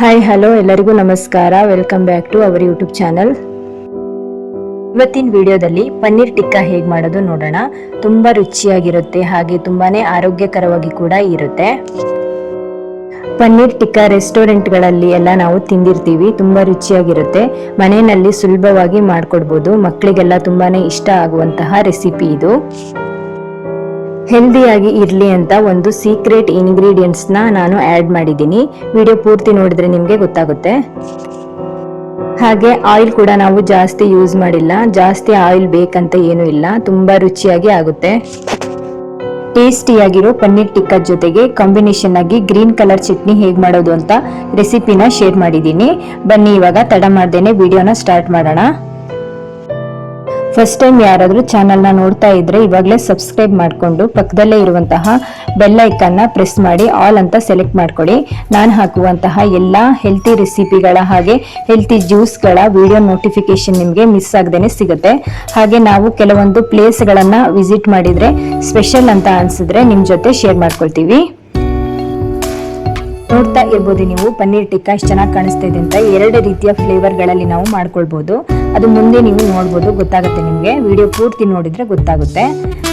Hi hello ಎಲ್ಲರಿಗೂ ನಮಸ್ಕಾರ. Welcome back to our YouTube channel ಇವತ್ತಿನ ವಿಡಿಯೋದಲ್ಲಿ ಪನ್ನೀರ್ ಟಿಕ್ಕಾ ಹೇಗೆ ಮಾಡೋದು ನೋಡೋಣ. ತುಂಬಾ ರುಚಿಯಾಗಿರುತ್ತೆ, ಹಾಗೆ ತುಂಬಾನೇ ಆರೋಗ್ಯಕರವಾಗಿ ಕೂಡ ಇರುತ್ತೆ. ಪನ್ನೀರ್ ಟಿಕ್ಕಾ ರೆಸ್ಟೋರೆಂಟ್ಗಳಲ್ಲಿ ಎಲ್ಲ ನಾವು ತಿಂದಿರ್ತೀವಿ, ತುಂಬಾ ರುಚಿಯಾಗಿರುತ್ತೆ. ಮನೆಯಲ್ಲಿ ಸುಲಭವಾಗಿ ಮಾಡ್ಕೊಡ್ಬೋದು, ಮಕ್ಕಳಿಗೆಲ್ಲ ತುಂಬಾನೇ ಇಷ್ಟ ಆಗುವಂತಹ ರೆಸಿಪಿ ಇದು. ಹೆಲ್ದಿಯಾಗಿ ಇರಲಿ ಅಂತ ಒಂದು ಸೀಕ್ರೆಟ್ ಇಂಗ್ರೀಡಿಯೆಂಟ್ಸ್ನ ನಾನು ಆ್ಯಡ್ ಮಾಡಿದ್ದೀನಿ. ವಿಡಿಯೋ ಪೂರ್ತಿ ನೋಡಿದ್ರೆ ನಿಮಗೆ ಗೊತ್ತಾಗುತ್ತೆ. ಹಾಗೆ ಆಯಿಲ್ ಕೂಡ ನಾವು ಜಾಸ್ತಿ ಯೂಸ್ ಮಾಡಿಲ್ಲ. ಜಾಸ್ತಿ ಆಯಿಲ್ ಬೇಕಂತ ಏನೂ ಇಲ್ಲ. ತುಂಬ ರುಚಿಯಾಗಿ ಆಗುತ್ತೆ. ಟೇಸ್ಟಿಯಾಗಿರೋ ಪನ್ನೀರ್ ಟಿಕ್ಕಾ ಜೊತೆಗೆ ಕಾಂಬಿನೇಷನ್ ಆಗಿ ಗ್ರೀನ್ ಕಲರ್ ಚಟ್ನಿ ಹೇಗೆ ಮಾಡೋದು ಅಂತ ರೆಸಿಪಿನ ಶೇರ್ ಮಾಡಿದ್ದೀನಿ. ಬನ್ನಿ, ಇವಾಗ ತಡ ಮಾಡ್ದೇನೆ ವಿಡಿಯೋನ ಸ್ಟಾರ್ಟ್ ಮಾಡೋಣ. ಫಸ್ಟ್ ಟೈಮ್ ಯಾರಾದರೂ ಚಾನಲ್ನ ನೋಡ್ತಾ ಇದ್ದರೆ ಇವಾಗಲೇ ಸಬ್ಸ್ಕ್ರೈಬ್ ಮಾಡಿಕೊಂಡು ಪಕ್ಕದಲ್ಲೇ ಇರುವಂತಹ ಬೆಲ್ಲೈಕನ್ನ ಪ್ರೆಸ್ ಮಾಡಿ ಆಲ್ ಅಂತ ಸೆಲೆಕ್ಟ್ ಮಾಡ್ಕೊಳ್ಳಿ ನಾನು ಹಾಕುವಂತಹ ಎಲ್ಲ ಹೆಲ್ತಿ ರೆಸಿಪಿಗಳ ಹಾಗೆ ಹೆಲ್ತಿ ಜ್ಯೂಸ್ಗಳ ವಿಡಿಯೋ ನೋಟಿಫಿಕೇಶನ್ ನಿಮಗೆ ಮಿಸ್ ಆಗದೇನೆ ಸಿಗುತ್ತೆ. ಹಾಗೆ ನಾವು ಕೆಲವೊಂದು ಪ್ಲೇಸ್ಗಳನ್ನು ವಿಸಿಟ್ ಮಾಡಿದರೆ ಸ್ಪೆಷಲ್ ಅಂತ ಅನಿಸಿದ್ರೆ ನಿಮ್ಮ ಜೊತೆ ಶೇರ್ ಮಾಡ್ಕೊಳ್ತೀವಿ. ನೋಡ್ತಾ ಇರ್ಬೋದು ನೀವು, ಪನ್ನೀರ್ ಟಿಕ್ಕಾ ಎಷ್ಟು ಚೆನ್ನಾಗಿ ಕಾಣಿಸ್ತಾ ಇದೆ ಅಂತ ಎರಡು ರೀತಿಯ ಫ್ಲೇವರ್ಗಳಲ್ಲಿ ನಾವು ಮಾಡ್ಕೊಳ್ಬೋದು. ಅದು ಮುಂದೆ ನೀವು ನೋಡ್ಬೋದು, ಗೊತ್ತಾಗುತ್ತೆ ನಿಮಗೆ. ವಿಡಿಯೋ ಪೂರ್ತಿ ನೋಡಿದ್ರೆ ಗೊತ್ತಾಗುತ್ತೆ.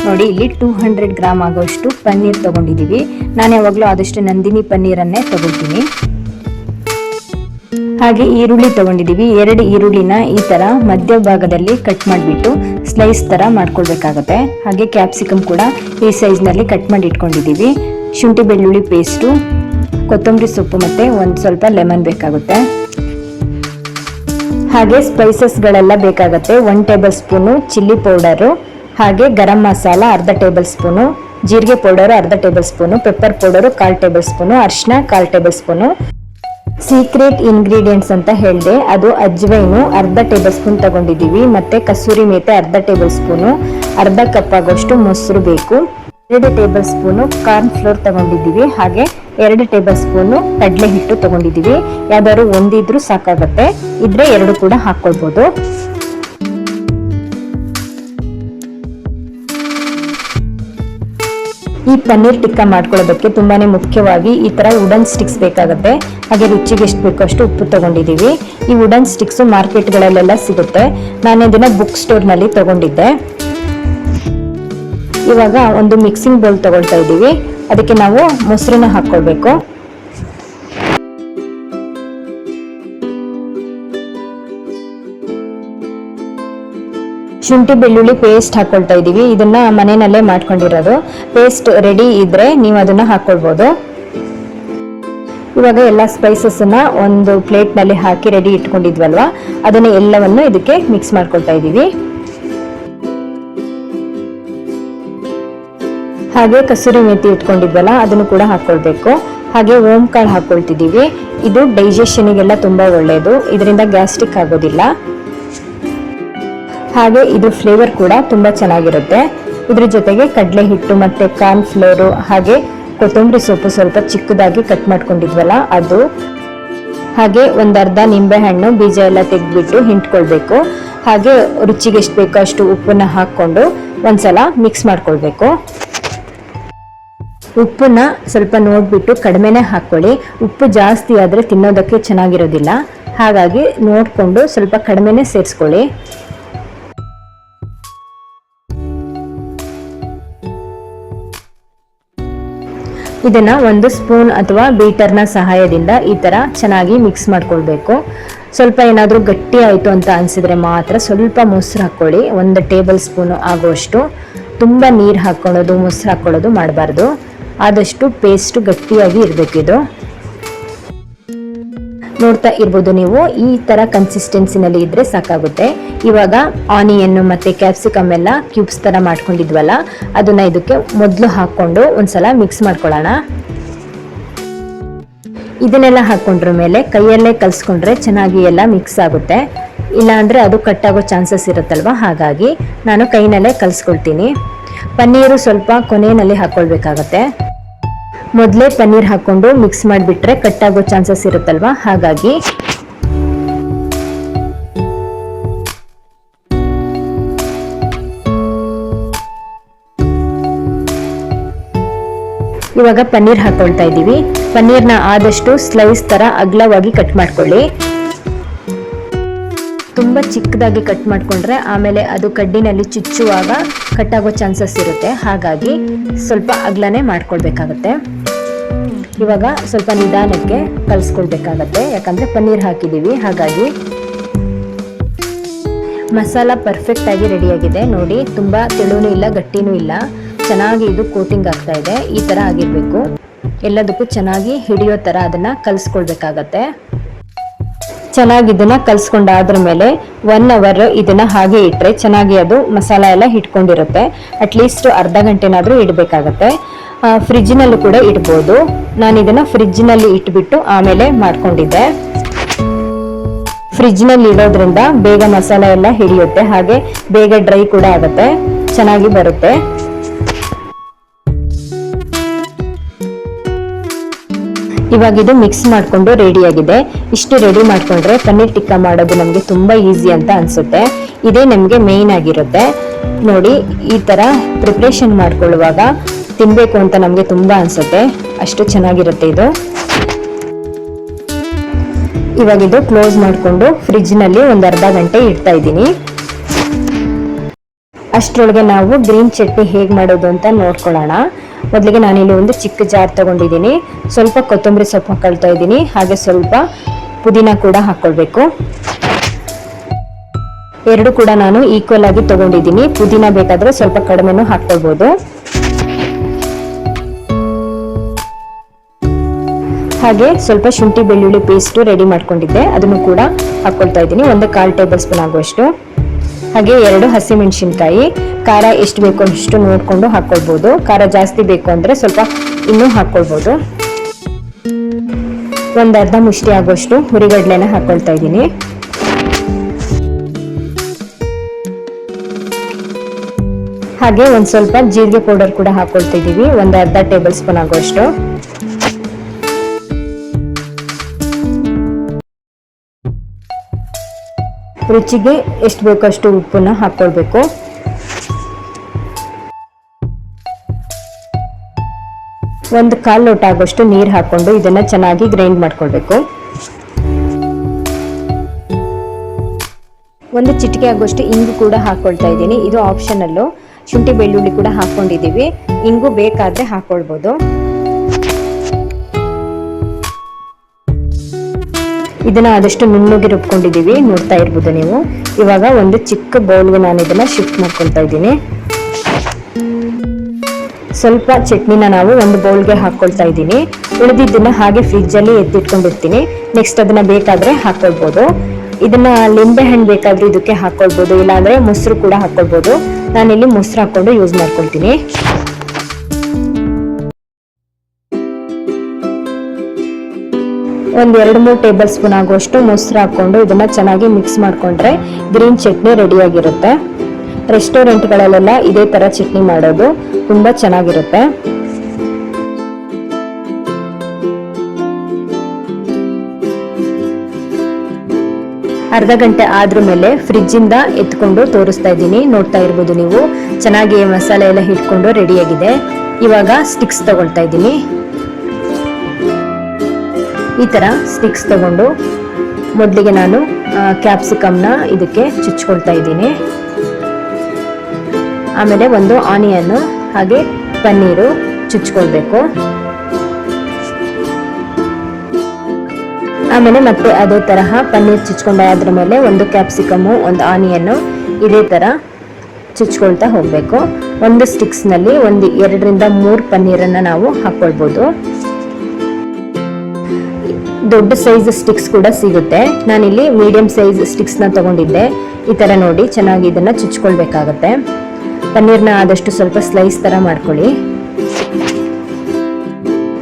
ನೋಡಿ, ಇಲ್ಲಿ ಟೂ ಹಂಡ್ರೆಡ್ ಗ್ರಾಮ್ ಆಗೋಷ್ಟು ಪನ್ನೀರ್ ತಗೊಂಡಿದ್ದೀವಿ ನಾನು ಯಾವಾಗಲೂ ಆದಷ್ಟು ನಂದಿನಿ ಪನ್ನೀರನ್ನೇ ತಗೊಳ್ತೀನಿ. ಹಾಗೆ ಈರುಳ್ಳಿ ತಗೊಂಡಿದ್ದೀವಿ ಎರಡು ಈರುಳ್ಳಿನ ಈ ತರ ಮಧ್ಯಭಾಗದಲ್ಲಿ ಕಟ್ ಮಾಡಿಬಿಟ್ಟು ಸ್ಲೈಸ್ ತರ ಮಾಡ್ಕೊಳ್ಬೇಕಾಗತ್ತೆ. ಹಾಗೆ ಕ್ಯಾಪ್ಸಿಕಮ್ ಕೂಡ ಈ ಸೈಜ್ನಲ್ಲಿ ಕಟ್ ಮಾಡಿ ಇಟ್ಕೊಂಡಿದ್ದೀವಿ ಶುಂಠಿ ಬೆಳ್ಳುಳ್ಳಿ ಪೇಸ್ಟು ಕೊತ್ತಂಬರಿ ಸೊಪ್ಪು ಮತ್ತೆ ಒಂದು ಸ್ವಲ್ಪ ಲೆಮನ್ ಬೇಕಾಗುತ್ತೆ. ಹಾಗೆ ಸ್ಪೈಸಸ್ಗಳೆಲ್ಲ ಬೇಕಾಗುತ್ತೆ. One tablespoon chilli powder ಹಾಗೆ ಗರಂ ಮಸಾಲ ಅರ್ಧ ಟೇಬಲ್ ಸ್ಪೂನು ಜೀರಿಗೆ ಪೌಡರು ಅರ್ಧ ಟೇಬಲ್ ಸ್ಪೂನು ಪೆಪ್ಪರ್ ಪೌಡರು ಕಾಲು ಟೇಬಲ್ ಸ್ಪೂನು ಅರಿಶಿನ ಕಾಲು ಟೇಬಲ್ ಸ್ಪೂನು ಸೀಕ್ರೆಟ್ ಇಂಗ್ರೀಡಿಯೆಂಟ್ಸ್ ಅಂತ ಹೇಳಿದೆ. ಅದು ಅಜ್ವೈನು ಅರ್ಧ ಟೇಬಲ್ ಸ್ಪೂನ್ ತಗೊಂಡಿದ್ದೀವಿ. ಮತ್ತೆ ಕಸೂರಿ ಮೇತೆ ಅರ್ಧ ಟೇಬಲ್ ಸ್ಪೂನು ಅರ್ಧ ಕಪ್ ಆಗೋಷ್ಟು ಮೊಸರು ಬೇಕು. ಎರಡು ಟೇಬಲ್ ಸ್ಪೂನು ಕಾರ್ನ್ ಫ್ಲೋರ್ ತಗೊಂಡಿದ್ದೀವಿ, ಹಾಗೆ ಎರಡು ಟೇಬಲ್ ಸ್ಪೂನು ಕಡಲೆ ಹಿಟ್ಟು ತಗೊಂಡಿದ್ದೀವಿ. ಯಾವ್ದಾದ್ರು ಒಂದಿದ್ರು ಸಾಕಾಗತ್ತೆ. ಇದ್ರೆ ಎರಡು ಕೂಡ ಹಾಕೊಳ್ಬೋದು. ಈ ಪನ್ನೀರ್ ಟಿಕ್ಕಾ ಮಾಡ್ಕೊಳ್ಳೋದಕ್ಕೆ ತುಂಬಾನೇ ಮುಖ್ಯವಾಗಿ ಈ ತರ ವುಡನ್ ಸ್ಟಿಕ್ಸ್ ಬೇಕಾಗುತ್ತೆ. ಹಾಗೆ ರುಚಿಗೆ ಎಷ್ಟು ಬೇಕೋ ಅಷ್ಟು ಉಪ್ಪು ತಗೊಂಡಿದ್ದೀವಿ. ಈ ವುಡನ್ ಸ್ಟಿಕ್ಸ್ ಮಾರ್ಕೆಟ್ಗಳಲ್ಲೆಲ್ಲ ಸಿಗುತ್ತೆ. ನಾನು ಇದನ್ನ ಬುಕ್ ಸ್ಟೋರ್ನಲ್ಲಿ ತಗೊಂಡಿದ್ದೆ. ಇವಾಗ ಒಂದು ಮಿಕ್ಸಿಂಗ್ ಬೌಲ್ ತಗೊಳ್ತಾ ಇದ್ದೀವಿ. ಅದಕ್ಕೆ ನಾವು ಮೊಸರನ್ನ ಹಾಕ್ಕೊಳ್ಬೇಕು. ಶುಂಠಿ, ಬೆಳ್ಳುಳ್ಳಿ ಪೇಸ್ಟ್ ಹಾಕೊಳ್ತಾ ಇದ್ದೀವಿ. ಇದನ್ನ ಮನೆಯಲ್ಲೇ ಮಾಡ್ಕೊಂಡಿರೋದು. ಪೇಸ್ಟ್ ರೆಡಿ ಇದ್ರೆ ನೀವು ಅದನ್ನ ಹಾಕೊಳ್ಬೋದು ಇವಾಗ ಎಲ್ಲ ಸ್ಪೈಸಸ್ ಅನ್ನ ಒಂದು ಪ್ಲೇಟ್ನಲ್ಲಿ ಹಾಕಿ ರೆಡಿ ಇಟ್ಕೊಂಡಿದ್ವಲ್ವಾ? ಅದನ್ನ ಎಲ್ಲವನ್ನು ಇದಕ್ಕೆ ಮಿಕ್ಸ್ ಮಾಡ್ಕೊಳ್ತಾ ಇದ್ದೀವಿ. ಹಾಗೆ ಕಸೂರಿ ಮೇಥಿ ಇಟ್ಕೊಂಡಿದ್ವಲ್ಲ, ಅದನ್ನು ಕೂಡ ಹಾಕ್ಕೊಳ್ಬೇಕು ಹಾಗೆ ಓಮ್ ಕಾಳು ಹಾಕ್ಕೊಳ್ತಿದ್ದೀವಿ ಇದು ಡೈಜೆಷನಿಗೆಲ್ಲ ತುಂಬ ಒಳ್ಳೆಯದು ಇದರಿಂದ ಗ್ಯಾಸ್ಟ್ರಿಕ್ ಆಗೋದಿಲ್ಲ. ಹಾಗೆ ಇದು ಫ್ಲೇವರ್ ಕೂಡ ತುಂಬ ಚೆನ್ನಾಗಿರುತ್ತೆ. ಇದ್ರ ಜೊತೆಗೆ ಕಡಲೆ ಹಿಟ್ಟು ಮತ್ತು ಕಾರ್ನ್ ಫ್ಲೋರು ಹಾಗೆ ಕೊತ್ತಂಬರಿ ಸೊಪ್ಪು ಸ್ವಲ್ಪ ಚಿಕ್ಕದಾಗಿ ಕಟ್ ಮಾಡ್ಕೊಂಡಿದ್ವಲ್ಲ, ಅದು. ಹಾಗೆ ಒಂದು ಅರ್ಧ ನಿಂಬೆಹಣ್ಣು ಬೀಜ ಎಲ್ಲ ತೆಗೆದ್ಬಿಟ್ಟು ಹಿಂಟ್ಕೊಳ್ಬೇಕು. ಹಾಗೆ ರುಚಿಗೆ ಎಷ್ಟು ಬೇಕೋ ಅಷ್ಟು ಉಪ್ಪನ್ನ ಹಾಕ್ಕೊಂಡು ಒಂದ್ಸಲ ಮಿಕ್ಸ್ ಮಾಡ್ಕೊಳ್ಬೇಕು. ಉಪ್ಪನ್ನ ಸ್ವಲ್ಪ ನೋಡ್ಬಿಟ್ಟು ಕಡಿಮೆನೆ ಹಾಕ್ಕೊಳ್ಳಿ. ಉಪ್ಪು ಜಾಸ್ತಿ ಆದರೆ ತಿನ್ನೋದಕ್ಕೆ ಚೆನ್ನಾಗಿರೋದಿಲ್ಲ. ಹಾಗಾಗಿ ನೋಡಿಕೊಂಡು ಸ್ವಲ್ಪ ಕಡಿಮೆನೆ ಸೇರಿಸ್ಕೊಳ್ಳಿ. ಇದನ್ನ ಒಂದು ಸ್ಪೂನ್ ಅಥವಾ ಬೀಟರ್ನ ಸಹಾಯದಿಂದ ಈ ಥರ ಚೆನ್ನಾಗಿ ಮಿಕ್ಸ್ ಮಾಡ್ಕೊಳ್ಬೇಕು. ಸ್ವಲ್ಪ ಏನಾದರೂ ಗಟ್ಟಿ ಆಯಿತು ಅಂತ ಅನಿಸಿದ್ರೆ ಮಾತ್ರ ಸ್ವಲ್ಪ ಮೊಸರು ಹಾಕ್ಕೊಳ್ಳಿ. ಒಂದು ಟೇಬಲ್ ಸ್ಪೂನ್ ಆಗುವಷ್ಟು. ತುಂಬ ನೀರು ಹಾಕ್ಕೊಳ್ಳೋದು, ಮೊಸರು ಹಾಕ್ಕೊಳ್ಳೋದು ಮಾಡಬಾರ್ದು. ಆದಷ್ಟು ಪೇಸ್ಟ್ ಗಟ್ಟಿಯಾಗಿ ಇರಬೇಕಿದು. ನೋಡ್ತಾ ಇರ್ಬೋದು ನೀವು, ಈ ತರ ಕನ್ಸಿಸ್ಟೆನ್ಸಿನಲ್ಲಿ ಇದ್ರೆ ಸಾಕಾಗುತ್ತೆ. ಇವಾಗ ಆನಿಯನ್ ಮತ್ತೆ ಕ್ಯಾಪ್ಸಿಕಮ್ ಎಲ್ಲ ಕ್ಯೂಬ್ಸ್ ತರ ಮಾಡ್ಕೊಂಡಿದ್ವಲ್ಲ, ಅದನ್ನ ಇದಕ್ಕೆ ಮೊದಲು ಹಾಕೊಂಡು ಒಂದ್ಸಲ ಮಿಕ್ಸ್ ಮಾಡ್ಕೊಳ್ಳೋಣ. ಇದನ್ನೆಲ್ಲ ಹಾಕೊಂಡ್ರ ಮೇಲೆ ಕೈಯಲ್ಲೇ ಕಲ್ಸ್ಕೊಂಡ್ರೆ ಚೆನ್ನಾಗಿ ಎಲ್ಲ ಮಿಕ್ಸ್ ಆಗುತ್ತೆ. ಇಲ್ಲಾಂದ್ರೆ ಅದು ಅದು ಕಟ್ಟಾಗೋ ಚಾನ್ಸಸ್ ಇರುತ್ತಲ್ವಾ? ಹಾಗಾಗಿ ನಾನು ಕೈನಲ್ಲೇ ಕಲ್ಸ್ಕೊಳ್ತೀನಿ. ಪನ್ನೀರು ಸ್ವಲ್ಪ ಕೊನೆಯಲ್ಲಿ ಹಾಕೊಳ್ಬೇಕಾಗತ್ತೆ. ಮೊದಲೇ ಪನ್ನೀರ್ ಹಾಕೊಂಡು ಮಿಕ್ಸ್ ಮಾಡಿಬಿಟ್ರೆ ಕಟ್ಟಾಗೋ ಚಾನ್ಸಸ್ ಇರುತ್ತಲ್ವಾ? ಹಾಗಾಗಿ ಇವಾಗ ಪನ್ನೀರ್ ಹಾಕೊಳ್ತಾ ಇದ್ದೀವಿ. ಪನ್ನೀರ್ನ ಆದಷ್ಟು ಸ್ಲೈಸ್ ತರ ಅಗ್ಲವಾಗಿ ಕಟ್ ಮಾಡ್ಕೊಳ್ಳಿ. ತುಂಬ ಚಿಕ್ಕದಾಗಿ ಕಟ್ ಮಾಡಿಕೊಂಡ್ರೆ ಆಮೇಲೆ ಅದು ಕಡ್ಡಿನಲ್ಲಿ ಚುಚ್ಚುವಾಗ ಕಟ್ಟಾಗೋ ಚಾನ್ಸಸ್ ಇರುತ್ತೆ. ಹಾಗಾಗಿ ಸ್ವಲ್ಪ ಅಗಲನೇ ಮಾಡ್ಕೊಳ್ಬೇಕಾಗತ್ತೆ. ಇವಾಗ ಸ್ವಲ್ಪ ನಿಧಾನಕ್ಕೆ ಕಲಿಸ್ಕೊಳ್ಬೇಕಾಗತ್ತೆ. ಯಾಕಂದ್ರೆ ಪನ್ನೀರ್ ಹಾಕಿದ್ದೀವಿ ಹಾಗಾಗಿ ಮಸಾಲ ಪರ್ಫೆಕ್ಟ್ ಆಗಿ ರೆಡಿಯಾಗಿದೆ ನೋಡಿ, ತುಂಬ ತೆಳುನೂ ಇಲ್ಲ, ಗಟ್ಟಿನೂ ಇಲ್ಲ. ಚೆನ್ನಾಗಿ ಇದು ಕೋಟಿಂಗ್ ಆಗ್ತಾ ಇದೆ. ಈ ಥರ ಆಗಿರಬೇಕು. ಎಲ್ಲದಕ್ಕೂ ಚೆನ್ನಾಗಿ ಹಿಡಿಯೋ ಥರ ಅದನ್ನು ಕಲಿಸ್ಕೊಳ್ಬೇಕಾಗತ್ತೆ. ಚೆನ್ನಾಗಿ ಇದನ್ನ ಕಲ್ಸ್ಕೊಂಡಾದ್ರ ಮೇಲೆ ಒನ್ ಅವರ್ ಇದನ್ನ ಹಾಗೆ ಇಟ್ಟರೆ ಚೆನ್ನಾಗಿ ಅದು ಮಸಾಲ ಎಲ್ಲ ಹಿಡ್ಕೊಂಡಿರುತ್ತೆ ಅಟ್ಲೀಸ್ಟ್ ಅರ್ಧ ಗಂಟೆನಾದ್ರೂ ಇಡಬೇಕಾಗತ್ತೆ. ಫ್ರಿಜ್ನಲ್ಲೂ ಕೂಡ ಇಡ್ಬೋದು. ನಾನು ಇದನ್ನ ಫ್ರಿಜ್ನಲ್ಲಿ ಇಟ್ಬಿಟ್ಟು ಆಮೇಲೆ ಮಾಡ್ಕೊಂಡಿದ್ದೆ. ಫ್ರಿಜ್ನಲ್ಲಿ ಇಡೋದ್ರಿಂದ ಬೇಗ ಮಸಾಲ ಎಲ್ಲ ಹಿಡಿಯುತ್ತೆ. ಹಾಗೆ ಬೇಗ ಡ್ರೈ ಕೂಡ ಆಗುತ್ತೆ. ಚೆನ್ನಾಗಿ ಬರುತ್ತೆ. ಇವಾಗ ಇದು ಮಿಕ್ಸ್ ಮಾಡಿಕೊಂಡು ರೆಡಿ ಆಗಿದೆ. ಇಷ್ಟು ರೆಡಿ ಮಾಡಿಕೊಂಡ್ರೆ ಪನ್ನೀರ್ ಟಿಕ್ಕ ಮಾಡೋದು ನಮಗೆ ತುಂಬ ಈಸಿ ಅಂತ ಅನಿಸುತ್ತೆ. ಇದೇ ನಮಗೆ ಮೇಯ್ನ್ ಆಗಿರುತ್ತೆ. ನೋಡಿ, ಈ ಥರ ಪ್ರಿಪ್ರೇಷನ್ ಮಾಡ್ಕೊಳ್ಳುವಾಗ ತಿನ್ನಬೇಕು ಅಂತ ನಮಗೆ ತುಂಬ ಅನ್ಸುತ್ತೆ. ಅಷ್ಟು ಚೆನ್ನಾಗಿರುತ್ತೆ ಇದು. ಇವಾಗ ಇದು ಕ್ಲೋಸ್ ಮಾಡಿಕೊಂಡು ಫ್ರಿಜ್ನಲ್ಲಿ ಒಂದು ಅರ್ಧ ಗಂಟೆ ಇಡ್ತಾ ಇದ್ದೀನಿ. ಅಷ್ಟರೊಳಗೆ ನಾವು ಗ್ರೀನ್ ಚಟ್ನಿ ಹೇಗೆ ಮಾಡೋದು ಅಂತ ನೋಡ್ಕೊಳ್ಳೋಣ. ಮೊದಲಿಗೆ ನಾನಿಲ್ಲಿ ಒಂದು ಚಿಕ್ಕ ಜಾರ್ ತಗೊಂಡಿದ್ದೀನಿ. ಸ್ವಲ್ಪ ಕೊತ್ತಂಬರಿ ಸೊಪ್ಪು ಹಾಕೊಳ್ತಾ ಇದ್ದೀನಿ. ಹಾಗೆ ಸ್ವಲ್ಪ ಪುದೀನ ಕೂಡ ಹಾಕ್ಕೊಳ್ಬೇಕು ಎರಡು ಕೂಡ ನಾನು ಈಕ್ವಲ್ ಆಗಿ ತಗೊಂಡಿದ್ದೀನಿ. ಪುದೀನ ಬೇಕಾದ್ರೆ ಸ್ವಲ್ಪ ಕಡಿಮೆನೂ ಹಾಕ್ಕೊಳ್ಬೋದು. ಹಾಗೆ ಸ್ವಲ್ಪ ಶುಂಠಿ ಬೆಳ್ಳುಳ್ಳಿ ಪೇಸ್ಟ್ ರೆಡಿ ಮಾಡ್ಕೊಂಡಿದ್ದೆ. ಅದನ್ನು ಕೂಡ ಹಾಕ್ಕೊಳ್ತಾ ಇದ್ದೀನಿ. ಒಂದು ಕಾಲು ಟೇಬಲ್ ಸ್ಪೂನ್ ಆಗುವಷ್ಟು. ಹಾಗೆ ಎರಡು ಹಸಿಮೆಣಸಿನ್ಕಾಯಿ, ಖಾರ ಎಷ್ಟು ಬೇಕು ಅಷ್ಟು ನೋಡಿಕೊಂಡು ಹಾಕ್ಕೊಳ್ಬೋದು ಖಾರ ಜಾಸ್ತಿ ಬೇಕು ಅಂದರೆ ಸ್ವಲ್ಪ ಇನ್ನೂ ಹಾಕ್ಕೊಳ್ಬೋದು ಒಂದು ಅರ್ಧ ಮುಷ್ಟಿ ಆಗೋಷ್ಟು ಹುರಿಗಡ್ಲೆನ ಹಾಕ್ಕೊಳ್ತಾ ಇದ್ದೀನಿ. ಹಾಗೆ ಒಂದು ಸ್ವಲ್ಪ ಜೀರಿಗೆ ಪೌಡರ್ ಕೂಡ ಹಾಕ್ಕೊಳ್ತಾ ಇದ್ದೀವಿ. ಒಂದು ಅರ್ಧ ಟೇಬಲ್ ಸ್ಪೂನ್ ಆಗುವಷ್ಟು ರುಚಿಗೆ ಎಷ್ಟು ಬೇಕೋ ಅಷ್ಟು ಉಪ್ಪನ್ನ ಹಾಕ್ಕೊಳ್ಬೇಕು. ಒಂದು ಕಾಲು ಲೋಟ ಆಗೋಷ್ಟು ನೀರು ಹಾಕೊಂಡು ಇದನ್ನು ಚೆನ್ನಾಗಿ ಗ್ರೈಂಡ್ ಮಾಡ್ಕೊಳ್ಬೇಕು. ಒಂದು ಚಿಟಿಕೆ ಆಗೋಷ್ಟು ಇಂಗು ಕೂಡ ಹಾಕೊಳ್ತಾ ಇದ್ದೀನಿ. ಇದು ಆಪ್ಷನಲ್ಲು. ಶುಂಠಿ ಬೆಳ್ಳುಳ್ಳಿ ಕೂಡ ಹಾಕೊಂಡಿದ್ದೀವಿ. ಇಂಗು ಬೇಕಾದರೆ ಹಾಕೊಳ್ಬೋದು. ಇದನ್ನ ಆದಷ್ಟು ನುಣ್ಣಗೆ ರುಬ್ಕೊಂಡಿದ್ದೀವಿ, ನೋಡ್ತಾ ಇರ್ಬೋದು ನೀವು. ಇವಾಗ ಒಂದು ಚಿಕ್ಕ ಬೌಲ್ಗೆ ನಾನು ಇದನ್ನ ಶಿಫ್ಟ್ ಮಾಡ್ಕೊಳ್ತಾ ಇದ್ದೀನಿ. ಸ್ವಲ್ಪ ಚಟ್ನಿನ ನಾವು ಒಂದು ಬೌಲ್ಗೆ ಹಾಕೊಳ್ತಾ ಇದ್ದೀನಿ. ಉಳಿದಿದ್ದನ್ನ ಹಾಗೆ ಫ್ರಿಜ್ಜಲ್ಲಿ ಎತ್ತಿಟ್ಕೊಂಡಿರ್ತೀನಿ. ನೆಕ್ಸ್ಟ್ ಅದನ್ನ ಬೇಕಾದ್ರೆ ಹಾಕೊಳ್ಬೋದು. ಇದನ್ನ ಲಿಂಬೆ ಹಣ್ಣು ಬೇಕಾದ್ರೆ ಇದಕ್ಕೆ ಹಾಕೊಳ್ಬೋದು, ಇಲ್ಲಾಂದ್ರೆ ಮೊಸರು ಕೂಡ ಹಾಕೊಳ್ಬೋದು. ನಾನಿಲ್ಲಿ ಮೊಸರು ಹಾಕೊಂಡು ಯೂಸ್ ಮಾಡ್ಕೊಳ್ತೀನಿ. ಒಂದು ಎರಡು ಮೂರು ಟೇಬಲ್ ಸ್ಪೂನ್ ಆಗುವಷ್ಟು ಮೊಸರು ಹಾಕ್ಕೊಂಡು ಇದನ್ನ ಚೆನ್ನಾಗಿ ಮಿಕ್ಸ್ ಮಾಡಿಕೊಂಡ್ರೆ ಗ್ರೀನ್ ಚಟ್ನಿ ರೆಡಿಯಾಗಿರುತ್ತೆ ರೆಸ್ಟೋರೆಂಟ್ಗಳಲ್ಲೆಲ್ಲ ಇದೇ ಥರ ಚಟ್ನಿ ಮಾಡೋದು ತುಂಬ ಚೆನ್ನಾಗಿರುತ್ತೆ. ಅರ್ಧ ಗಂಟೆ ಆದ್ರ ಮೇಲೆ ಫ್ರಿಜ್ಜಿಂದ ಎತ್ಕೊಂಡು ತೋರಿಸ್ತಾ ಇದ್ದೀನಿ. ನೋಡ್ತಾ ಇರ್ಬೋದು ನೀವು. ಚೆನ್ನಾಗಿ ಮಸಾಲೆ ಎಲ್ಲ ಹಿಡ್ಕೊಂಡು ರೆಡಿಯಾಗಿದೆ ಇವಾಗ ಸ್ಟಿಕ್ಸ್ ತಗೊಳ್ತಾ ಇದ್ದೀನಿ. ಈ ಥರ ಸ್ಟಿಕ್ಸ್ ತಗೊಂಡು ಮೊದಲಿಗೆ ನಾನು ಕ್ಯಾಪ್ಸಿಕಮ್ನ ಇದಕ್ಕೆ ಚುಚ್ಕೊಳ್ತಾ ಇದ್ದೀನಿ. ಆಮೇಲೆ ಒಂದು ಆನಿಯನ್ನು ಹಾಗೆ ಪನ್ನೀರು ಚುಚ್ಕೊಳ್ಬೇಕು. ಆಮೇಲೆ ಮತ್ತೆ ಅದೇ ತರಹ ಪನ್ನೀರ್ ಚುಚ್ಕೊಂಡಾದ್ರ ಮೇಲೆ ಒಂದು ಕ್ಯಾಪ್ಸಿಕಮು ಒಂದು ಆನಿಯನ್ನು ಇದೇ ಥರ ಚುಚ್ಕೊಳ್ತಾ ಹೋಗಬೇಕು. ಒಂದು ಸ್ಟಿಕ್ಸ್ನಲ್ಲಿ ಒಂದು ಎರಡರಿಂದ ಮೂರು ಪನ್ನೀರನ್ನು ನಾವು ಹಾಕ್ಕೊಳ್ಬೋದು. ದೊಡ್ಡ ಸೈಜ್ ಸ್ಟಿಕ್ಸ್ ಕೂಡ ಸಿಗುತ್ತೆ. ನಾನಿಲ್ಲಿ ಮೀಡಿಯಂ ಸೈಜ್ ಸ್ಟಿಕ್ಸ್ನ ತಗೊಂಡಿದ್ದೆ. ಈ ಥರ ನೋಡಿ ಚೆನ್ನಾಗಿ ಇದನ್ನು ಚುಚ್ಕೊಳ್ಬೇಕಾಗತ್ತೆ. ಪನ್ನೀರ್ನ ಆದಷ್ಟು ಸ್ವಲ್ಪ ಸ್ಲೈಸ್ ಥರ ಮಾಡ್ಕೊಳ್ಳಿ.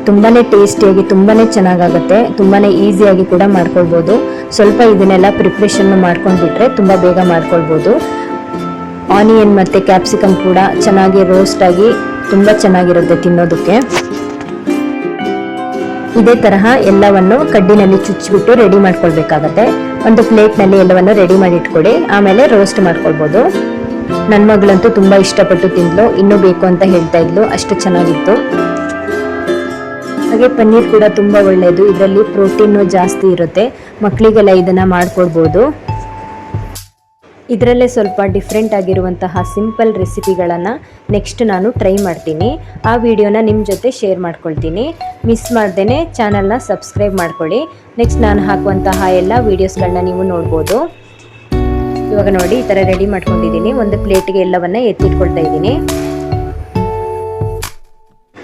ತುಂಬಾ ಟೇಸ್ಟಿಯಾಗಿ ತುಂಬಾ ಚೆನ್ನಾಗಾಗುತ್ತೆ. ತುಂಬಾ ಈಸಿಯಾಗಿ ಕೂಡ ಮಾಡ್ಕೊಳ್ಬೋದು. ಸ್ವಲ್ಪ ಇದನ್ನೆಲ್ಲ ಪ್ರಿಪ್ರೇಷನ್ ಮಾಡ್ಕೊಂಡ್ಬಿಟ್ರೆ ತುಂಬ ಬೇಗ ಮಾಡ್ಕೊಳ್ಬೋದು. ಆನಿಯನ್ ಮತ್ತು ಕ್ಯಾಪ್ಸಿಕಮ್ ಕೂಡ ಚೆನ್ನಾಗಿ ರೋಸ್ಟಾಗಿ ತುಂಬ ಚೆನ್ನಾಗಿರುತ್ತೆ ತಿನ್ನೋದಕ್ಕೆ. ಇದೇ ತರಹ ಎಲ್ಲವನ್ನು ಕಡ್ಡಿನಲ್ಲಿ ಚುಚ್ಚಿಬಿಟ್ಟು ರೆಡಿ ಮಾಡ್ಕೊಳ್ಬೇಕಾಗತ್ತೆ. ಒಂದು ಪ್ಲೇಟ್ನಲ್ಲಿ ಎಲ್ಲವನ್ನು ರೆಡಿ ಮಾಡಿ ಇಟ್ಕೊಡಿ ಆಮೇಲೆ ರೋಸ್ಟ್ ಮಾಡ್ಕೊಳ್ಬೋದು. ನನ್ನ ಮಗಳಂತೂ ತುಂಬ ಇಷ್ಟಪಟ್ಟು ತಿಂದ್ಲು, ಇನ್ನೂ ಬೇಕು ಅಂತ ಹೇಳ್ತಾ ಇದ್ಲು, ಅಷ್ಟು ಚೆನ್ನಾಗಿತ್ತು. ಹಾಗೆ ಪನ್ನೀರ್ ಕೂಡ ತುಂಬ ಒಳ್ಳೆಯದು, ಇದರಲ್ಲಿ ಪ್ರೋಟೀನು ಜಾಸ್ತಿ ಇರುತ್ತೆ ಮಕ್ಕಳಿಗೆಲ್ಲ ಇದನ್ನು ಮಾಡಿಕೊಡ್ಬೋದು ಇದರಲ್ಲೇ ಸ್ವಲ್ಪ ಡಿಫ್ರೆಂಟ್ ಆಗಿರುವಂತಹ ಸಿಂಪಲ್ ರೆಸಿಪಿಗಳನ್ನು ನೆಕ್ಸ್ಟ್ ನಾನು ಟ್ರೈ ಮಾಡ್ತೀನಿ. ಆ ವಿಡಿಯೋನ ನಿಮ್ಮ ಜೊತೆ ಶೇರ್ ಮಾಡ್ಕೊಳ್ತೀನಿ. ಮಿಸ್ ಮಾಡ್ದೇ ಚಾನಲ್ನ ಸಬ್ಸ್ಕ್ರೈಬ್ ಮಾಡ್ಕೊಳ್ಳಿ. ನೆಕ್ಸ್ಟ್ ನಾನು ಹಾಕುವಂತಹ ಎಲ್ಲ ವೀಡಿಯೋಸ್ಗಳನ್ನ ನೀವು ನೋಡ್ಬೋದು. ಇವಾಗ ನೋಡಿ, ಈ ಥರ ರೆಡಿ ಮಾಡ್ಕೊಂಡಿದ್ದೀನಿ. ಒಂದು ಪ್ಲೇಟ್ಗೆ ಎಲ್ಲವನ್ನ ಎತ್ತಿಟ್ಕೊಳ್ತಾ ಇದ್ದೀನಿ.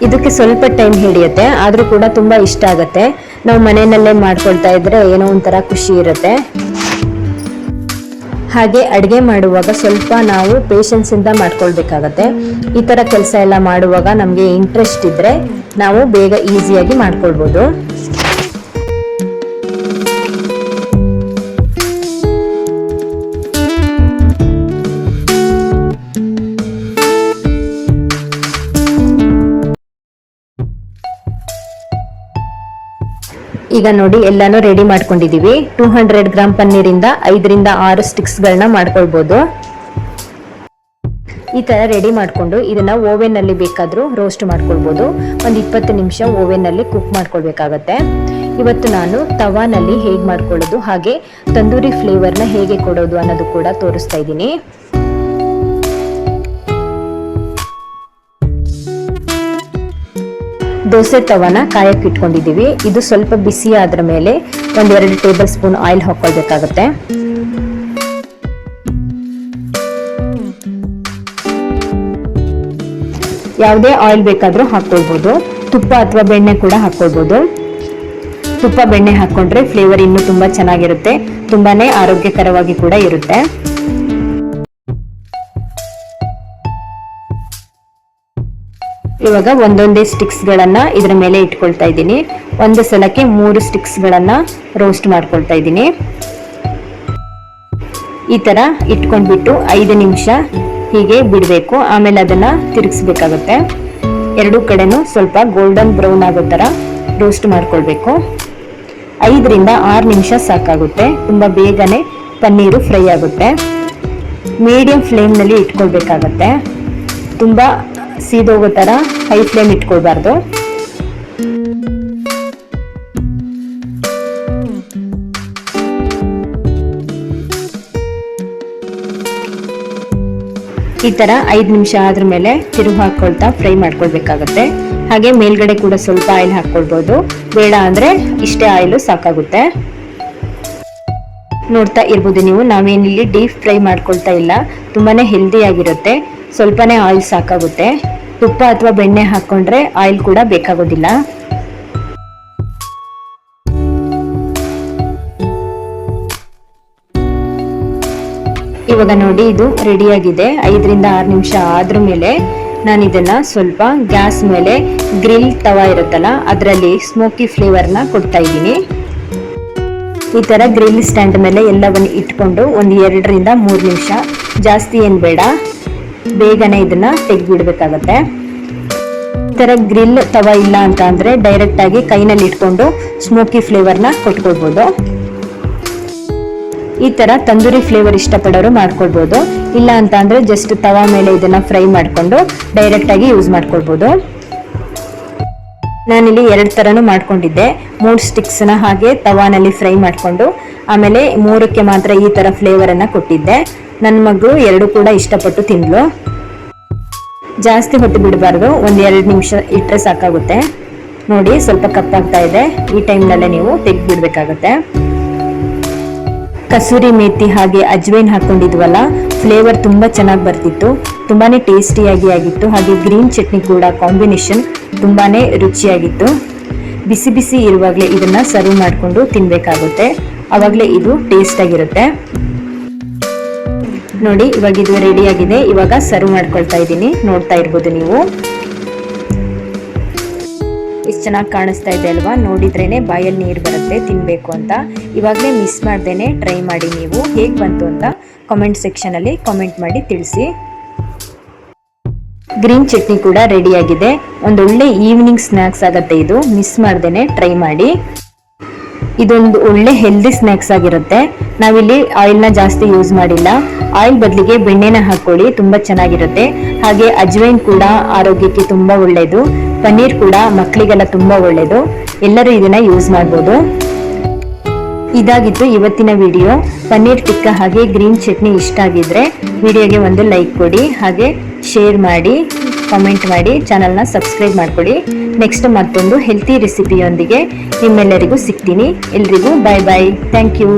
ಇದಕ್ಕೆ ಸ್ವಲ್ಪ ಟೈಮ್ ಹಿಡಿಯುತ್ತೆ. ಆದರೂ ಕೂಡ ತುಂಬ ಇಷ್ಟ ಆಗುತ್ತೆ. ನಾವು ಮನೆಯಲ್ಲೇ ಮಾಡ್ಕೊಳ್ತಾ ಇದ್ರೆ ಏನೋ ಒಂಥರ ಖುಷಿ ಇರುತ್ತೆ. ಹಾಗೆ ಅಡುಗೆ ಮಾಡುವಾಗ ಸ್ವಲ್ಪ ನಾವು ಪೇಷನ್ಸಿಂದ ಮಾಡ್ಕೊಳ್ಬೇಕಾಗತ್ತೆ. ಈ ಥರ ಕೆಲಸ ಎಲ್ಲ ಮಾಡುವಾಗ ನಮಗೆ ಇಂಟ್ರೆಸ್ಟ್ ಇದ್ದರೆ ನಾವು ಬೇಗ ಈಸಿಯಾಗಿ ಮಾಡ್ಕೊಳ್ಬೋದು. ಈಗ ನೋಡಿ ಎಲ್ಲಾನು ರೆಡಿ ಮಾಡ್ಕೊಂಡಿದೀವಿ. ಟೂ ಹಂಡ್ರೆಡ್ ಗ್ರಾಮ್ ಪನ್ನೀರಿಂದ ಐದರಿಂದ ಆರು ಸ್ಟಿಕ್ಸ್ಗಳನ್ನ ಮಾಡ್ಕೊಳ್ಬೋದು. ಈ ತರ ರೆಡಿ ಮಾಡಿಕೊಂಡು ಇದನ್ನ ಓವೆನ್ನಲ್ಲಿ ಬೇಕಾದ್ರೂ ರೋಸ್ಟ್ ಮಾಡ್ಕೊಳ್ಬೋದು. ಒಂದು ಇಪ್ಪತ್ತು ನಿಮಿಷ ಓವೆನ್ನಲ್ಲಿ ಕುಕ್ ಮಾಡ್ಕೊಳ್ಬೇಕಾಗತ್ತೆ. ಇವತ್ತು ನಾನು ತವಾನಲ್ಲಿ ಹೇಗೆ ಮಾಡ್ಕೊಳ್ಳೋದು ಹಾಗೆ ತಂದೂರಿ ಫ್ಲೇವರ್ನ ಹೇಗೆ ಕೊಡೋದು ಅನ್ನೋದು ಕೂಡ ತೋರಿಸ್ತಾ ಇದ್ದೀನಿ. ದೋಸೆ ತವನ ಕಾಯಕ್ಕೆ ಇಟ್ಕೊಂಡಿದ್ದೀವಿ. ಇದು ಸ್ವಲ್ಪ ಬಿಸಿ ಆದ್ರ ಮೇಲೆ ಒಂದೆರಡು ಟೇಬಲ್ ಸ್ಪೂನ್ ಆಯಿಲ್ ಹಾಕೊಳ್ಬೇಕಾಗತ್ತೆ. ಯಾವುದೇ ಆಯಿಲ್ ಬೇಕಾದರೂ ಹಾಕ್ಕೊಳ್ಬೋದು. ತುಪ್ಪ ಅಥವಾ ಬೆಣ್ಣೆ ಕೂಡ ಹಾಕ್ಕೊಳ್ಬೋದು. ತುಪ್ಪ, ಬೆಣ್ಣೆ ಹಾಕ್ಕೊಂಡ್ರೆ ಫ್ಲೇವರ್ ಇನ್ನೂ ತುಂಬ ಚೆನ್ನಾಗಿರುತ್ತೆ. ತುಂಬಾನೇ ಆರೋಗ್ಯಕರವಾಗಿ ಕೂಡ ಇರುತ್ತೆ. ಇವಾಗ ಒಂದೊಂದೇ ಸ್ಟಿಕ್ಸ್ಗಳನ್ನ ಇದರ ಮೇಲೆ ಇಟ್ಕೊಳ್ತಾ ಇದ್ದೀನಿ. ಒಂದು ಸಲಕ್ಕೆ ಮೂರು ಸ್ಟಿಕ್ಸ್ಗಳನ್ನ ರೋಸ್ಟ್ ಮಾಡ್ಕೊಳ್ತಾ ಇದ್ದೀನಿ. ಈ ತರ ಇಟ್ಕೊಂಡ್ಬಿಟ್ಟು ಐದು ನಿಮಿಷ ಹೀಗೆ ಬಿಡಬೇಕು. ಆಮೇಲೆ ಅದನ್ನ ತಿರುಗಿಸ್ಬೇಕಾಗುತ್ತೆ. ಎರಡೂ ಕಡೆನೂ ಸ್ವಲ್ಪ ಗೋಲ್ಡನ್ ಬ್ರೌನ್ ಆಗೋ ಥರ ರೋಸ್ಟ್ ಮಾಡ್ಕೊಳ್ಬೇಕು. ಐದರಿಂದ ಆರು ನಿಮಿಷ ಸಾಕಾಗುತ್ತೆ. ತುಂಬ ಬೇಗನೆ ಪನ್ನೀರು ಫ್ರೈ ಆಗುತ್ತೆ. ಮೀಡಿಯಂ ಫ್ಲೇಮ್ನಲ್ಲಿ ಇಟ್ಕೊಳ್ಬೇಕಾಗತ್ತೆ. ತುಂಬ ಸೀದೋಗೋ ಥರ ಹೈ ಫ್ಲೇಮ್ ಇಟ್ಕೊಳ್ಬಾರ್ದು. ಈ ಥರ ಐದು ನಿಮಿಷ ಆದ್ರ ಮೇಲೆ ತಿರುವು ಹಾಕ್ಕೊಳ್ತಾ ಫ್ರೈ ಮಾಡ್ಕೊಳ್ಬೇಕಾಗತ್ತೆ. ಹಾಗೆ ಮೇಲ್ಗಡೆ ಕೂಡ ಸ್ವಲ್ಪ ಆಯಿಲ್ ಹಾಕ್ಕೊಳ್ಬೋದು ಬೇಡ ಅಂದರೆ ಇಷ್ಟೇ ಆಯಿಲು ಸಾಕಾಗುತ್ತೆ. ನೋಡ್ತಾ ಇರ್ಬೋದು ನೀವು, ನಾವೇನಿಲ್ಲಿ ಡೀಪ್ ಫ್ರೈ ಮಾಡ್ಕೊಳ್ತಾ ಇಲ್ಲ. ತುಂಬಾ ಹೆಲ್ದಿ ಆಗಿರುತ್ತೆ. ಸ್ವಲ್ಪನೇ ಆಯಿಲ್ ಸಾಕಾಗುತ್ತೆ. ತುಪ್ಪ ಅಥವಾ ಬೆಣ್ಣೆ ಹಾಕೊಂಡ್ರೆ ಆಯಿಲ್ ಕೂಡ ಬೇಕಾಗೋದಿಲ್ಲ. ಇವಾಗ ನೋಡಿ, ಇದು ರೆಡಿಯಾಗಿದೆ. ಐದರಿಂದ ಆರು ನಿಮಿಷ ಆದ್ರ ಮೇಲೆ ನಾನು ಇದನ್ನ ಸ್ವಲ್ಪ ಗ್ಯಾಸ್ ಮೇಲೆ ಗ್ರಿಲ್ ತವಾ ಇರುತ್ತಲ್ಲ, ಅದರಲ್ಲಿ ಸ್ಮೋಕಿ ಫ್ಲೇವರ್ನ ಕೊಡ್ತಾ ಇದ್ದೀನಿ. ಈ ತರ ಗ್ರಿಲ್ ಸ್ಟ್ಯಾಂಡ್ ಮೇಲೆ ಎಲ್ಲವನ್ನು ಇಟ್ಕೊಂಡು ಒಂದು ಎರಡರಿಂದ ಮೂರು ನಿಮಿಷ. ಜಾಸ್ತಿ ಏನು ಬೇಡ. ಬೇಗನೆ ಇದನ್ನ ತೆಗೆದ್ಬಿಡ್ಬೇಕಾಗತ್ತೆ. ಈ ತರ ಗ್ರಿಲ್ ತವ ಇಲ್ಲ ಅಂತ ಅಂದ್ರೆ ಡೈರೆಕ್ಟ್ ಆಗಿ ಕೈನಲ್ಲಿ ಇಟ್ಕೊಂಡು ಸ್ಮೋಕಿ ಫ್ಲೇವರ್ನ ಕೊಟ್ಕೊಳ್ಬೋದು. ಈ ತರ ತಂದೂರಿ ಫ್ಲೇವರ್ ಇಷ್ಟಪಡೋರು ಮಾಡ್ಕೊಳ್ಬೋದು. ಇಲ್ಲ ಅಂತ ಅಂದ್ರೆ ಜಸ್ಟ್ ತವಾ ಮೇಲೆ ಇದನ್ನ ಫ್ರೈ ಮಾಡಿಕೊಂಡು ಡೈರೆಕ್ಟ್ ಆಗಿ ಯೂಸ್ ಮಾಡ್ಕೊಳ್ಬೋದು. ನಾನಿಲ್ಲಿ ಎರಡು ಥರನೂ ಮಾಡ್ಕೊಂಡಿದ್ದೆ. ಮೂರು ಸ್ಟಿಕ್ಸನ್ನ ಹಾಗೆ ತವಾನಲ್ಲಿ ಫ್ರೈ ಮಾಡಿಕೊಂಡು ಆಮೇಲೆ ಮೂರಕ್ಕೆ ಮಾತ್ರ ಈ ಥರ ಅನ್ನ ಕೊಟ್ಟಿದ್ದೆ. ನನ್ನ ಮಗಳು ಎರಡು ಕೂಡ ಇಷ್ಟಪಟ್ಟು ತಿಂದ್ಲು. ಜಾಸ್ತಿ ಹೊತ್ತು ಬಿಡಬಾರ್ದು, ಒಂದು ಎರಡು ನಿಮಿಷ ಇಟ್ಟರೆ ಸಾಕಾಗುತ್ತೆ. ನೋಡಿ, ಸ್ವಲ್ಪ ಕಪ್ಪಾಗ್ತಾ ಇದೆ. ಈ ಟೈಮ್ನಲ್ಲೇ ನೀವು ತೆಗೆದ್ಬಿಡ್ಬೇಕಾಗತ್ತೆ. ಕಸೂರಿ ಮೇಥಿ ಹಾಗೆ ಅಜ್ವೈನ್ ಹಾಕೊಂಡಿದ್ವಲ್ಲ, ಫ್ಲೇವರ್ ತುಂಬ ಚೆನ್ನಾಗಿ ಬರ್ತಿತ್ತು. ತುಂಬಾ ಟೇಸ್ಟಿಯಾಗಿ ಆಗಿತ್ತು. ಹಾಗೆ ಗ್ರೀನ್ ಚಟ್ನಿ ಕೂಡ ಕಾಂಬಿನೇಷನ್ ತುಂಬಾ ರುಚಿಯಾಗಿತ್ತು. ಬಿಸಿ ಬಿಸಿ ಇರುವಾಗಲೇ ಇದನ್ನು ಸರ್ವ್ ಮಾಡಿಕೊಂಡು ತಿನ್ಬೇಕಾಗುತ್ತೆ. ಆವಾಗಲೇ ಇದು ಟೇಸ್ಟ್ ಆಗಿರುತ್ತೆ. ನೋಡಿ, ಇವಾಗ ಇದು ರೆಡಿ ಆಗಿದೆ. ಇವಾಗ ಸರ್ವ್ ಮಾಡ್ಕೊಳ್ತಾ ಇದ್ದೀನಿ. ನೋಡ್ತಾ ಇರ್ಬೋದು ನೀವು. ಎಷ್ಟು ಚೆನ್ನಾಗಿ ಕಾಣಿಸ್ತಾ ಇದೆ ಅಲ್ವಾ? ನೋಡಿದ್ರೇನೆ ಬಾಯಲ್ಲಿ ನೀರು ಬರುತ್ತೆ ತಿನ್ನಬೇಕು ಅಂತ. ಇವಾಗಲೇ ಮಿಸ್ ಮಾಡ್ದೇನೆ ಟ್ರೈ ಮಾಡಿ ನೀವು. ಹೇಗೆ ಬಂತು ಅಂತ ಕಾಮೆಂಟ್ ಸೆಕ್ಷನಲ್ಲಿ ಕಾಮೆಂಟ್ ಮಾಡಿ ತಿಳಿಸಿ. ಗ್ರೀನ್ ಚಟ್ನಿ ಕೂಡ ರೆಡಿಯಾಗಿದೆ ಒಂದು ಒಳ್ಳೆ ಈವ್ನಿಂಗ್ ಸ್ನ್ಯಾಕ್ಸ್ ಆಗುತ್ತೆ ಇದು. ಮಿಸ್ ಮಾಡ್ದೇನೆ ಟ್ರೈ ಮಾಡಿ. ಇದೊಂದು ಒಳ್ಳೆ ಹೆಲ್ದಿ ಸ್ನ್ಯಾಕ್ಸ್ ಆಗಿರುತ್ತೆ. ನಾವಿಲ್ಲಿ ಆಯಿಲ್ನ ಜಾಸ್ತಿ ಯೂಸ್ ಮಾಡಿಲ್ಲ. ಆಯಿಲ್ ಬದಲಿಗೆ ಬೆಣ್ಣೆನ ಹಾಕೊಳ್ಳಿ ತುಂಬಾ ಚೆನ್ನಾಗಿರುತ್ತೆ. ಹಾಗೆ ಅಜ್ವೈನ್ ಕೂಡ ಆರೋಗ್ಯಕ್ಕೆ ತುಂಬಾ ಒಳ್ಳೆಯದು ಪನ್ನೀರ್ ಕೂಡ ಮಕ್ಕಳಿಗೆಲ್ಲ ತುಂಬಾ ಒಳ್ಳೆಯದು ಎಲ್ಲರೂ ಇದನ್ನ ಯೂಸ್ ಮಾಡ್ಬೋದು. ಇದಾಗಿತ್ತು ಇವತ್ತಿನ ವಿಡಿಯೋ ಪನ್ನೀರ್ ಟಿಕ್ಕ ಹಾಗೆ ಗ್ರೀನ್ ಚಟ್ನಿ ಇಷ್ಟ ಆಗಿದ್ರೆ ವಿಡಿಯೋಗೆ ಒಂದು ಲೈಕ್ ಕೊಡಿ, ಹಾಗೆ ಶೇರ್ ಮಾಡಿ. ಕಾಮೆಂಟ್ ಮಾಡಿ ಚಾನಲ್ನ ಸಬ್ಸ್ಕ್ರೈಬ್ ಮಾಡ್ಕೊಳ್ಳಿ. ನೆಕ್ಸ್ಟ್ ಮತ್ತೊಂದು ಹೆಲ್ತಿ ರೆಸಿಪಿಯೊಂದಿಗೆ ನಿಮ್ಮೆಲ್ಲರಿಗೂ ಸಿಗ್ತೀನಿ. ಎಲ್ರಿಗೂ ಬಾಯ್ ಬಾಯ್ ಥ್ಯಾಂಕ್ ಯು